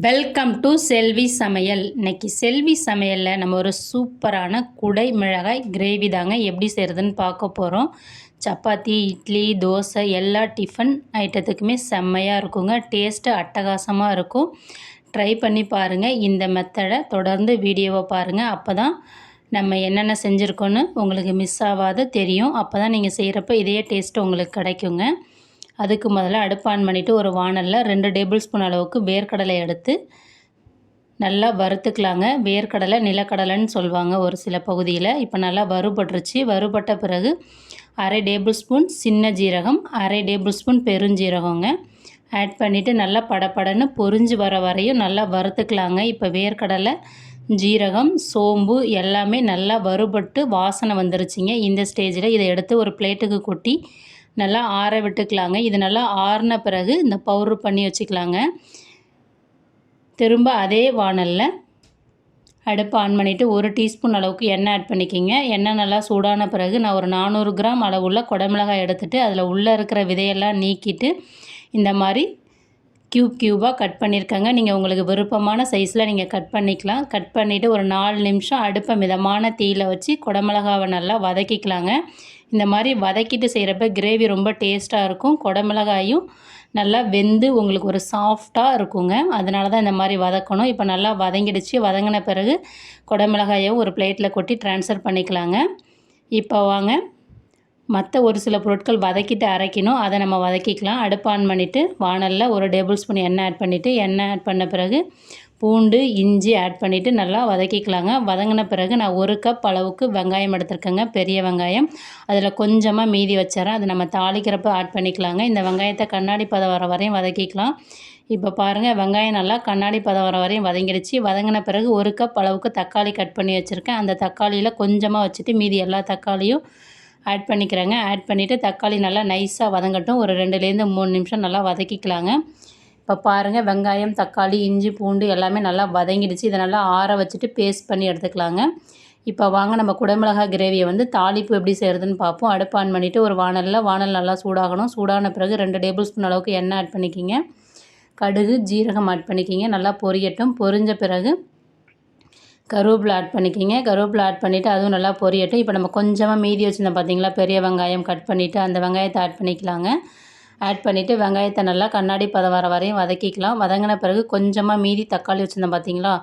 Welcome to செல்வி சமையல் இன்னைக்கு செல்வி சமையலில் நம்ம ஒரு சூப்பரான குடை மிளகாய் கிரேவி தாங்க எப்படி செய்கிறதுன்னு பார்க்க போகிறோம் சப்பாத்தி இட்லி தோசை எல்லா டிஃபன் ஐட்டத்துக்குமே செம்மையாக இருக்குங்க. டேஸ்ட்டு அட்டகாசமாக இருக்கும். ட்ரை பண்ணி பாருங்கள் இந்த மெத்தடை தொடர்ந்து வீடியோவை பாருங்கள் அப்போ தான் நம்ம என்னென்ன செஞ்சுருக்கோன்னு உங்களுக்கு மிஸ் ஆகாத தெரியும். அப்போ தான் நீங்கள் செய்கிறப்ப இதே டேஸ்ட்டு உங்களுக்கு கிடைக்குங்க. அதுக்கு முதல்ல அடுப்பு ஆன் பண்ணிவிட்டு ஒரு வானலில் ரெண்டு டேபிள் ஸ்பூன் அளவுக்கு வேர்க்கடலை எடுத்து நல்லா வறுத்துக்கலாங்க. வேர்க்கடலை நிலக்கடலைன்னு சொல்லுவாங்க ஒரு சில பகுதியில். இப்போ நல்லா வறுபட்டுருச்சு. வறுபட்ட பிறகு அரை டேபிள் ஸ்பூன் சின்ன ஜீரகம் அரை டேபிள் ஸ்பூன் பெருஞ்சீரகங்க. ஆட் பண்ணிவிட்டு நல்லா படப்படன்னு பொரிஞ்சு வர வரையும் நல்லா வறுத்துக்கலாங்க. இப்போ வேர்க்கடலை ஜீரகம் சோம்பு எல்லாமே நல்லா வறுபட்டு வாசனை வந்துருச்சுங்க. இந்த ஸ்டேஜில் இதை எடுத்து ஒரு பிளேட்டுக்கு கொட்டி நல்லா ஆற விட்டுக்கலாங்க. இது நல்லா ஆறின பிறகு இந்த பவுட்ரு பண்ணி வச்சுக்கலாங்க. திரும்ப அதே வானலில் அடுப்பு ஆன் பண்ணிவிட்டு ஒரு டீஸ்பூன் அளவுக்கு எண்ணெய் ஆட் பண்ணிக்கிங்க. எண்ணெய் நல்லா சூடான பிறகு நான் ஒரு நானூறு கிராம் அளவுள்ள குடமிளகாய் எடுத்துகிட்டு அதில் உள்ளே இருக்கிற விதையெல்லாம் நீக்கிட்டு இந்த மாதிரி க்யூப் க்யூபாக கட் பண்ணியிருக்கேங்க நீங்கள் உங்களுக்கு விருப்பமான சைஸில் நீங்கள் கட் பண்ணிக்கலாம். கட் பண்ணிவிட்டு ஒரு நாலு நிமிஷம் அடுப்பை மிதமான தீயில் வச்சு குடமிளகாவை நல்லா வதக்கிக்கலாங்க. இந்த மாதிரி வதக்கிட்டு செய்கிறப்ப கிரேவி ரொம்ப டேஸ்ட்டாக இருக்கும். குடமிளகாயும் நல்லா வெந்து உங்களுக்கு ஒரு சாஃப்டாக இருக்குங்க. அதனால தான் இந்த மாதிரி வதக்கணும். இப்போ நல்லா வதங்கிடுச்சு. வதங்கின பிறகு குடமிளகாயை ஒரு பிளேட்டில் கொட்டி ட்ரான்ஸ்ஃபர் பண்ணிக்கலாங்க. இப்போ வாங்க. மற்ற ஒரு சில பொருட்கள் வதக்கிட்டு அரைக்கணும். அதை நம்ம வதக்கிக்கலாம். அடுப்பு ஆன் பண்ணிவிட்டு வானலில் ஒரு டேபிள் ஸ்பூன் எண்ணெய் ஆட் பண்ணிவிட்டு எண்ணெய் ஆட் பண்ண பிறகு பூண்டு இஞ்சி ஆட் பண்ணிவிட்டு நல்லா வதக்கிக்கலாங்க. வதங்கின பிறகு நான் ஒரு கப் அளவுக்கு வெங்காயம் எடுத்துருக்கேங்க. பெரிய வெங்காயம். அதில் கொஞ்சமாக மீதி வச்சிடறேன். அது நம்ம தாளிக்கிறப்ப ஆட் பண்ணிக்கலாங்க. இந்த வெங்காயத்தை கண்ணாடி பதம் வர வரையும் வதக்கிக்கலாம். இப்போ பாருங்கள் வெங்காயம் நல்லா கண்ணாடி பதம் வர வரையும் வதங்கிடுச்சு. வதங்கின பிறகு ஒரு கப் அளவுக்கு தக்காளி கட் பண்ணி வச்சுருக்கேன். அந்த தக்காளியில் கொஞ்சமாக வச்சுட்டு மீதி எல்லா தக்காளியும் ஆட் பண்ணிக்கிறேங்க. ஆட் பண்ணிவிட்டு தக்காளி நல்லா நைஸாக வதங்கட்டும். ஒரு ரெண்டுலேருந்து மூணு நிமிஷம் நல்லா வதக்கிக்கலாங்க. இப்போ பாருங்கள் வெங்காயம் தக்காளி இஞ்சி பூண்டு எல்லாமே நல்லா வதங்கிடுச்சு. இதை நல்லா ஆற வச்சுட்டு பேஸ்ட் பண்ணி எடுத்துக்கலாங்க. இப்போ வாங்க நம்ம குடமிளகாய் கிரேவியை வந்து தாளிப்பு எப்படி செய்கிறதுன்னு பார்ப்போம். அடுப்பு ஆன் பண்ணிவிட்டு ஒரு வானலில் வானல் நல்லா சூடாகணும். சூடான பிறகு ரெண்டு டேபிள் ஸ்பூன் அளவுக்கு எண்ணெய் ஆட் பண்ணிக்கிங்க. கடுகு ஜீரகம் ஆட் பண்ணிக்கிங்க. நல்லா பொரியட்டும். பொரிஞ்ச பிறகு கருவேப்பிலை ஆட் பண்ணிக்கிங்க. கருவேப்பிலை ஆட் பண்ணிவிட்டு அதுவும் நல்லா பொரியட்டும். இப்போ நம்ம கொஞ்சமாக மீதி வச்சுருந்தோம் பார்த்தீங்களா பெரிய வெங்காயம் கட் பண்ணிவிட்டு அந்த வெங்காயத்தை ஆட் பண்ணிக்கலாங்க. ஆட் பண்ணிவிட்டு வெங்காயத்தை நல்லா கண்ணாடி பதம் வர வரையும் வதக்கிக்கலாம். வதங்கின பிறகு கொஞ்சமாக மீதி தக்காளி வச்சுருந்தோம் பார்த்தீங்களா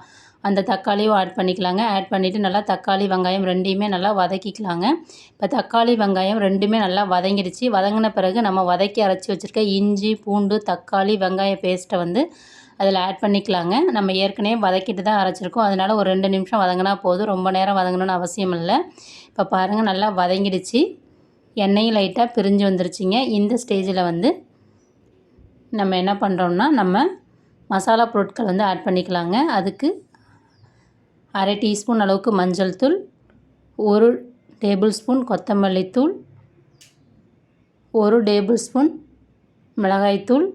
அந்த தக்காளியும் ஆட் பண்ணிக்கலாங்க. ஆட் பண்ணிவிட்டு நல்லா தக்காளி வெங்காயம் ரெண்டையுமே நல்லா வதக்கிக்கலாங்க. இப்போ தக்காளி வெங்காயம் ரெண்டுமே நல்லா வதங்கிடுச்சு. வதங்கின பிறகு நம்ம வதக்கி அரைச்சி வச்சுருக்க இஞ்சி பூண்டு தக்காளி வெங்காய பேஸ்ட்டை வந்து அதில் ஆட் பண்ணிக்கலாங்க. நம்ம ஏற்கனவே வதக்கிட்டு தான் அரைச்சிருக்கோம். அதனால் ஒரு ரெண்டு நிமிஷம் வதங்கினா போதும். ரொம்ப நேரம் வதங்கணும்னு அவசியம் இல்லை. இப்போ பாருங்கள் நல்லா வதங்கிடுச்சு. எண்ணெயும் லைட்டாக பிரிஞ்சு வந்துருச்சுங்க. இந்த ஸ்டேஜில் வந்து நம்ம என்ன பண்ணுறோம்னா நம்ம மசாலா பொருட்கள் வந்து ஆட் பண்ணிக்கலாங்க. அதுக்கு அரை டீஸ்பூன் அளவுக்கு மஞ்சள் தூள் ஒரு டேபிள் ஸ்பூன் கொத்தமல்லி தூள் ஒரு டேபிள் ஸ்பூன் மிளகாய்த்தூள்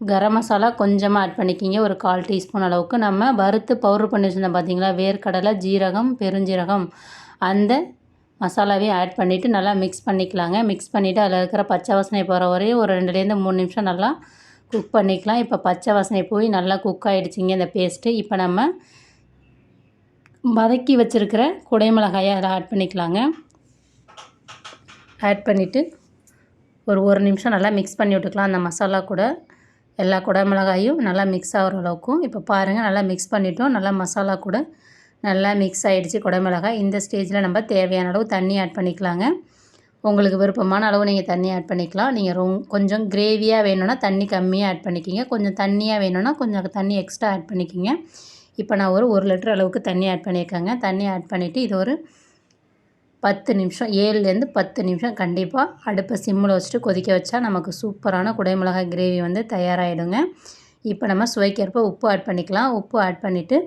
கரம் மசாலா கொஞ்சமாக ஆட் பண்ணிக்கிங்க. ஒரு கால் டீஸ்பூன் அளவுக்கு. நம்ம வறுத்து பவுட்ரு பண்ணி வச்சுருந்தோம் பார்த்தீங்களா வேர்க்கடலை ஜீரகம் பெருஞ்சீரகம். அந்த மசாலாவையும் ஆட் பண்ணிவிட்டு நல்லா மிக்ஸ் பண்ணிக்கலாங்க. மிக்ஸ் பண்ணிவிட்டு அதில் இருக்கிற பச்சை வாசனை போகிற வரையும் ஒரு ரெண்டுலேருந்து மூணு நிமிஷம் நல்லா குக் பண்ணிக்கலாம். இப்போ பச்சை வாசனை போய் நல்லா குக் ஆகிடுச்சிங்க இந்த பேஸ்ட்டு இப்போ நம்ம வதக்கி வச்சுருக்கிற குடைமிளகாயை அதில் ஆட் பண்ணிக்கலாங்க. ஆட் பண்ணிவிட்டு ஒரு ஒரு நிமிஷம் நல்லா மிக்ஸ் பண்ணி விட்டுக்கலாம். அந்த மசாலா கூட எல்லா குடமிளகாயும் நல்லா மிக்ஸ் ஆகிற அளவுக்கும். இப்போ பாருங்கள் நல்லா மிக்ஸ் பண்ணிவிட்டோம் நல்லா மசாலா கூட நல்லா மிக்ஸ் ஆகிடுச்சு குடமிளகாய் இந்த ஸ்டேஜில் நம்ம தேவையான அளவு தண்ணி ஆட் பண்ணிக்கலாங்க. உங்களுக்கு விருப்பமான அளவு நீங்கள் தண்ணி ஆட் பண்ணிக்கலாம். நீங்கள் ரொ கொஞ்சம் கிரேவியாக வேணும்னா தண்ணி கம்மியாக ஆட் பண்ணிக்கிங்க. கொஞ்சம் தண்ணியாக வேணும்னா கொஞ்சம் தண்ணி எக்ஸ்ட்ரா ஆட் பண்ணிக்கிங்க. இப்போ நான் ஒரு ஒரு லிட்டர் அளவுக்கு தண்ணி ஆட் பண்ணியிருக்கேங்க. தண்ணி ஆட் பண்ணிவிட்டு இது ஒரு பத்து நிமிஷம் ஏழுலேருந்து பத்து நிமிஷம் கண்டிப்பாக அடுப்பை சிம்மில் வச்சுட்டு கொதிக்க வச்சா நமக்கு சூப்பரான குடைமிளகாய் கிரேவி வந்து தயாராகிடுங்க இப்போ நம்ம சுவைக்கிறப்ப உப்பு ஆட் பண்ணிக்கலாம். உப்பு ஆட் பண்ணிவிட்டு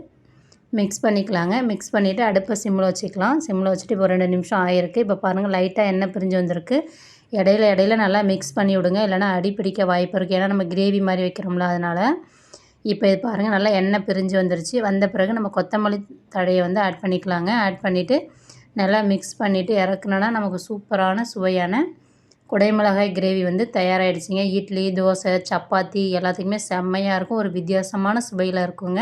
மிக்ஸ் பண்ணிக்கலாங்க. மிக்ஸ் பண்ணிவிட்டு அடுப்பை சிம்மில் வச்சுக்கலாம். சிம்மில் வச்சுட்டு இப்போ ரெண்டு நிமிஷம் ஆகிருக்கு இப்போ பாருங்கள் லைட்டாக எண்ணெய் பிரிஞ்சு வந்திருக்கு. இடையில இடையில நல்லா மிக்ஸ் பண்ணி விடுங்க. இல்லைனா அடி பிடிக்க வாய்ப்பு இருக்குது ஏன்னா நம்ம கிரேவி மாதிரி வைக்கிறோம்ல அதனால். இப்போ இது பாருங்கள் நல்லா எண்ணெய் பிரிஞ்சு வந்துருச்சு. வந்த பிறகு நம்ம கொத்தமல்லி தழையை வந்து ஆட் பண்ணிக்கலாங்க. ஆட் பண்ணிவிட்டு நல்லா மிக்ஸ் பண்ணிவிட்டு இறக்குனோன்னா நமக்கு சூப்பரான சுவையான குடைமிளகாய் கிரேவி வந்து தயாராகிடுச்சிங்க இட்லி தோசை சப்பாத்தி எல்லாத்துக்குமே செம்மையாக இருக்கும். ஒரு வித்தியாசமான சுவையில் இருக்குங்க.